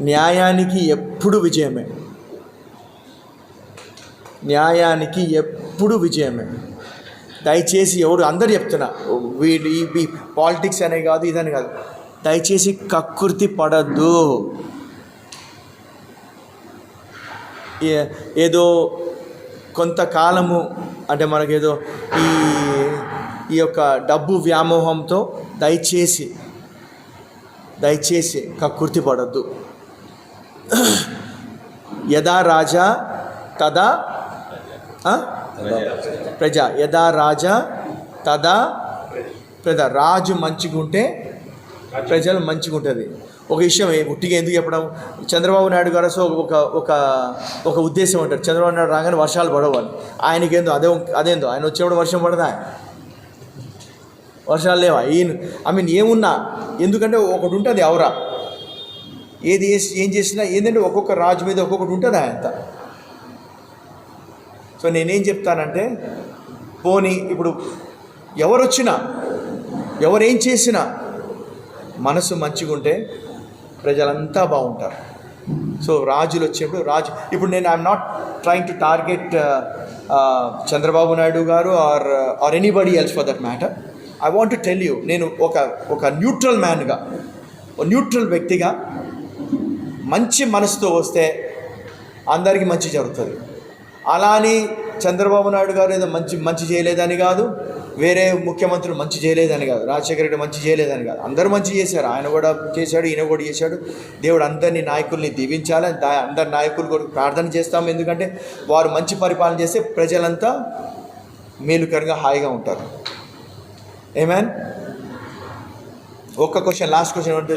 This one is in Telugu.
న్యాయానికి ఎప్పుడు విజయమే. న్యాయానికి ఎప్పుడు విజయమే. దయచేసి ఎవరు అందరు చెప్తున్నా వీడి ఈ పాలిటిక్స్ అనే కాదు ఇదని కాదు. దయచేసి కక్కుర్తి పడద్దు. ఏదో కొంతకాలము అంటే మనకేదో ఈ ఈ యొక్క డబ్బు వ్యామోహంతో దయచేసి దయచేసి కక్కుర్తి పడద్దు. యదా రాజా తదా ప్రజా ప్రజ. యదా రాజా తదా ప్రజ. రాజు మంచిగా ఉంటే ప్రజలు మంచిగా ఉంటుంది. ఒక విషయం ఉట్టిగా ఎందుకు చెప్పడం? చంద్రబాబు నాయుడు గారు సో ఒక ఒక ఒక ఉద్దేశం ఉంటారు చంద్రబాబు నాయుడు రాగానే వర్షాలు పడవాలి. ఆయనకేందో అదే అదేందో. ఆయన వచ్చినప్పుడు వర్షం పడదా? వర్షాలు లేవా? ఈయన ఐ మీన్ ఏమున్నా? ఎందుకంటే ఒకటి ఉంటుంది ఎవరా ఏది చేసి ఏం చేసినా ఏంటంటే ఒక్కొక్క రాజు మీద ఒక్కొక్కటి ఉంటుంది ఆయన సో నేనేం చెప్తానంటే పోనీ ఇప్పుడు ఎవరొచ్చినా ఎవరేం చేసినా మనసు మంచిగా ఉంటే ప్రజలంతా బాగుంటారు. సో రాజులు వచ్చినప్పుడు రాజు ఇప్పుడు నేను I'm not trying to target Chandrababu Naidu garu or or anybody else for that matter I want to tell you నేను ఒక ఒక న్యూట్రల్ మ్యాన్గా ఒక న్యూట్రల్ వ్యక్తిగా మంచి మనసుతో వస్తే అందరికీ మంచి జరుగుతుంది. అలా అని చంద్రబాబు నాయుడు గారు ఏదో మంచి మంచి చేయలేదని కాదు వేరే ముఖ్యమంత్రులు మంచి చేయలేదని కాదు రాజశేఖర రెడ్డి మంచి చేయలేదని కాదు. అందరూ మంచి చేశారు. ఆయన కూడా చేశాడు ఈయన కూడా చేశాడు. దేవుడు అందరినీ నాయకుల్ని దీవించాలని దా- అందరి నాయకులు కూడా ప్రార్థన చేస్తాము ఎందుకంటే వారు మంచి పరిపాలన చేస్తే ప్రజలంతా మేలుకరంగా హాయిగా ఉంటారు. ఏమేన్ ఒక్క క్వశ్చన్ లాస్ట్ క్వశ్చన్ అంటే